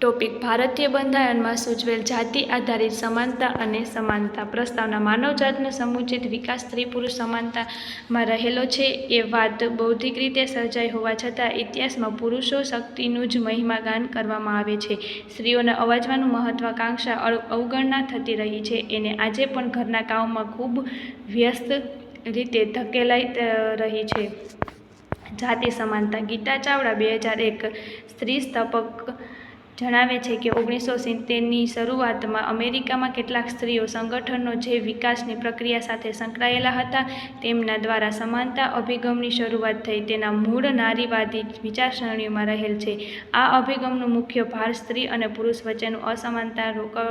Topic ભારતીય બંધારણમાં સૂચવેલ જાતિ આધારિત સમાનતા અને સમાનતા પ્રસ્તાવના માનવજાતનો સમુચિત વિકાસ સ્ત્રી પુરુષ સમાનતામાં રહેલો છે એ વાત બૌદ્ધિક રીતે સર્જાઈ હોવા છતાં ઇતિહાસમાં પુરુષો શક્તિનું જ મહિમાગાન કરવામાં આવે છે. સ્ત્રીઓના અવાજવાનું મહત્વાકાંક્ષા અવગણના થતી રહી છે. એને આજે પણ ઘરના કામમાં ખૂબ વ્યસ્ત રીતે ધકેલાઈ રહી છે. જાતિ સમાનતા ગીતા ચાવડા બે હજાર એક, સ્ત્રી સ્થાપક જણાવે છે કે ઓગણીસો સિત્તેરની શરૂઆતમાં અમેરિકામાં કેટલાક સ્ત્રીઓ સંગઠનો જે વિકાસની પ્રક્રિયા સાથે સંકળાયેલા હતા, તેમના દ્વારા સમાનતા અભિગમની શરૂઆત થઈ. તેના મૂળ નારીવાદી વિચારસરણીઓમાં રહેલ છે. આ અભિગમનો મુખ્ય ભાર સ્ત્રી અને પુરુષ વચ્ચેનું અસમાનતા રોકા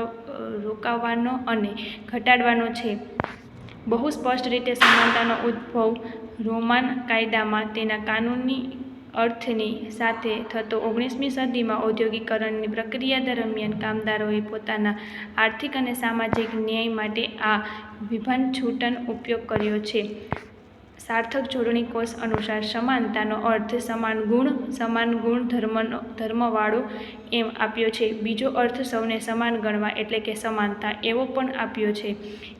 રોકાવવાનો અને ઘટાડવાનો છે. બહુ સ્પષ્ટ રીતે સમાનતાનો ઉદ્ભવ રોમાન કાયદામાં તેના કાનૂની અર્થની સાથે થતો ઓગણીસમી સદીમાં ઔદ્યોગિકરણની પ્રક્રિયા દરમિયાન કામદારોએ પોતાના આર્થિક અને સામાજિક ન્યાય માટે આ વિભાનછૂટન ઉપયોગ કર્યો છે. સાર્થક જોડણી કોષ અનુસાર સમાનતાનો અર્થ સમાન ગુણ સમાન ગુણ ધર્મનો, ધર્મવાળો એમ આપ્યો છે. બીજો અર્થ સૌને સમાન ગણવા એટલે કે સમાનતા એવો પણ આપ્યો છે.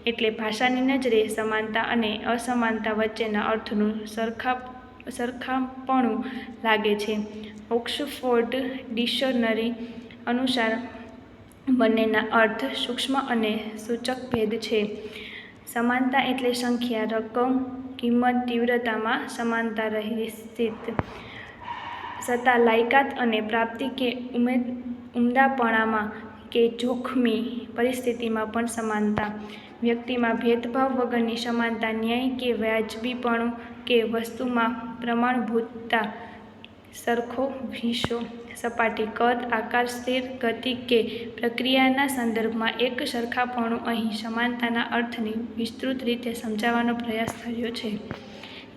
એટલે ભાષાની નજરે સમાનતા અને અસમાનતા વચ્ચેના અર્થનું સરખા સરખાપણું લાગે છે. ઓક્સફોર્ડ ડિક્શનરી અનુસાર બંનેના અર્થ સૂક્ષ્મ અને સૂચક ભેદ છે. સમાનતા એટલે સંખ્યા, રકમ, કિંમત તીવ્રતામાં સમાનતા રહી સ્થિત. સત્તા, લાયકાત અને પ્રાપ્તિ કે ઉમેદ ઉમદાપણામાં કે જોખમી પરિસ્થિતિમાં પણ સમાનતા. વ્યક્તિમાં ભેદભાવ વગરની સમાનતા, ન્યાય કે વ્યાજબીપણું કે વસ્તુમાં પ્રમાણભૂતતા, સરખો હિસ્સો સપાટી, કદ, આકાર, સ્થિર ગતિ કે પ્રક્રિયાના સંદર્ભમાં એક સરખાપણું અહીં સમાનતાના અર્થને વિસ્તૃત રીતે સમજાવવાનો પ્રયાસ થયો છે.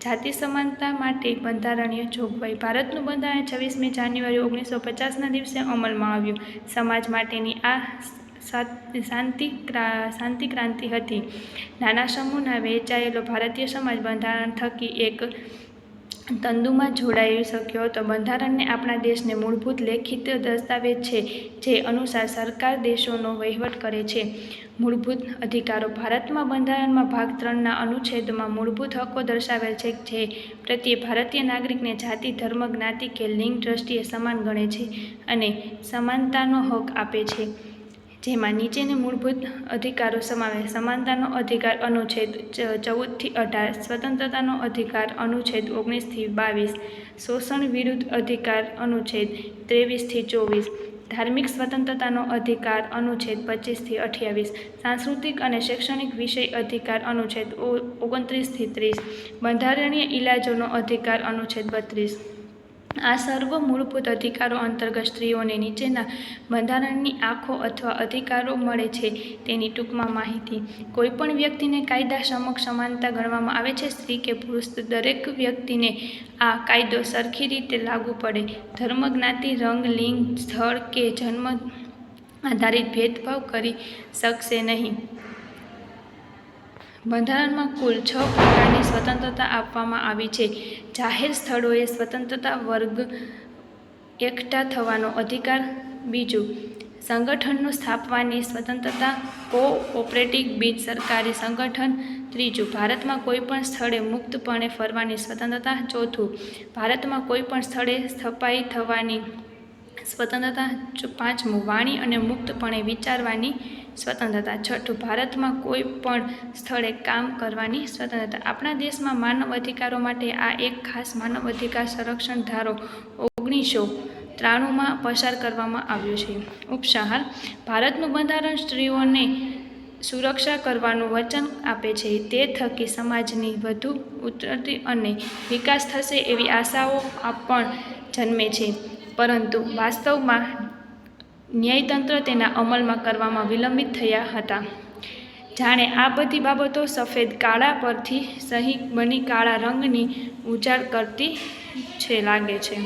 જાતિ સમાનતા માટે બંધારણીય જોગવાઈ. ભારતનું બંધારણ છવ્વીસમી જાન્યુઆરી ઓગણીસો પચાસના દિવસે અમલમાં આવ્યું. સમાજ માટેની આ શાંતિ શાંતિ ક્રાંતિ હતી. નાના સમૂહના વહેંચાયેલો ભારતીય સમાજ બંધારણ થકી એક તંદુમાં જોડાઈ શક્યો હતો. બંધારણને આપણા દેશને મૂળભૂત લેખિત દસ્તાવેજ છે, જે અનુસાર સરકાર દેશોનો વહીવટ કરે છે. મૂળભૂત અધિકારો ભારતમાં બંધારણમાં ભાગ ત્રણના અનુચ્છેદમાં મૂળભૂત હકો દર્શાવેલ છે, જે પ્રત્યે ભારતીય નાગરિકને જાતિ, ધર્મ, જ્ઞાતિ કે લિંગ દ્રષ્ટિએ સમાન ગણે છે અને સમાનતાનો હક આપે છે. જેમાં નીચેની મૂળભૂત અધિકારો સમાવે સમાનતાનો અધિકાર અનુચ્છેદ ચૌદથી અઢાર, સ્વતંત્રતાનો અધિકાર અનુચ્છેદ ઓગણીસથી બાવીસ, શોષણ વિરુદ્ધ અધિકાર અનુચ્છેદ ત્રેવીસથી ચોવીસ, ધાર્મિક સ્વતંત્રતાનો અધિકાર અનુચ્છેદ પચીસથી અઠ્યાવીસ, સાંસ્કૃતિક અને શૈક્ષણિક વિષય અધિકાર અનુચ્છેદ ઓગણત્રીસથી ત્રીસ, બંધારણીય ઇલાજોનો અધિકાર અનુચ્છેદ બત્રીસ. આ સર્વ મૂળભૂત અધિકારો અંતર્ગત સ્ત્રીઓને નીચેના બંધારણની આંખો અથવા અધિકારો મળે છે તેની ટૂંકમાં માહિતી. કોઈપણ વ્યક્તિને કાયદા સમક્ષ સમાનતા ગણવામાં આવે છે, સ્ત્રી કે પુરુષ, દરેક વ્યક્તિને આ કાયદો સરખી રીતે લાગુ પડે. ધર્મ, જ્ઞાતિ, રંગ, લિંગ, સ્થળ કે જન્મ આધારિત ભેદભાવ કરી શકશે નહીં. બંધારણમાં કુલ છ પ્રકારની સ્વતંત્રતા આપવામાં આવી છે. જાહેર સ્થળોએ સ્વતંત્રતા વર્ગ એકઠા થવાનો અધિકાર. બીજું, સંગઠનનું સ્થાપવાની સ્વતંત્રતા કો ઓપરેટિવ બિન સરકારી સંગઠન. ત્રીજું, ભારતમાં કોઈપણ સ્થળે મુક્તપણે ફરવાની સ્વતંત્રતા. ચોથું, ભારતમાં કોઈપણ સ્થળે સ્થપાઈ થવાની સ્વતંત્રતા પાંચમું વાણી અને મુક્તપણે વિચારવાની સ્વતંત્રતા. છઠ્ઠું ભારતમાં કોઈ પણ સ્થળે કામ કરવાની સ્વતંત્રતા. આપણા દેશમાં માનવ અધિકારો માટે આ એક ખાસ માનવ અધિકાર સંરક્ષણ ધારો ઓગણીસો ત્રાણુંમાં પસાર કરવામાં આવ્યો છે. ઉપસાહાર, ભારતનું બંધારણ સ્ત્રીઓને સુરક્ષા કરવાનું વચન આપે છે. તે થકી સમાજની વધુ ઉતરતી અને વિકાસ થશે એવી આશાઓ પણ જન્મે છે. પરંતુ વાસ્તવમાં ન્યાયતંત્ર તેના અમલમાં કરવામાં વિલંબિત થયા હતા. જાણે આ બધી બાબતો સફેદ કાળા પરથી સહી બની કાળા રંગની ઉજાડ કરતી છે લાગે છે.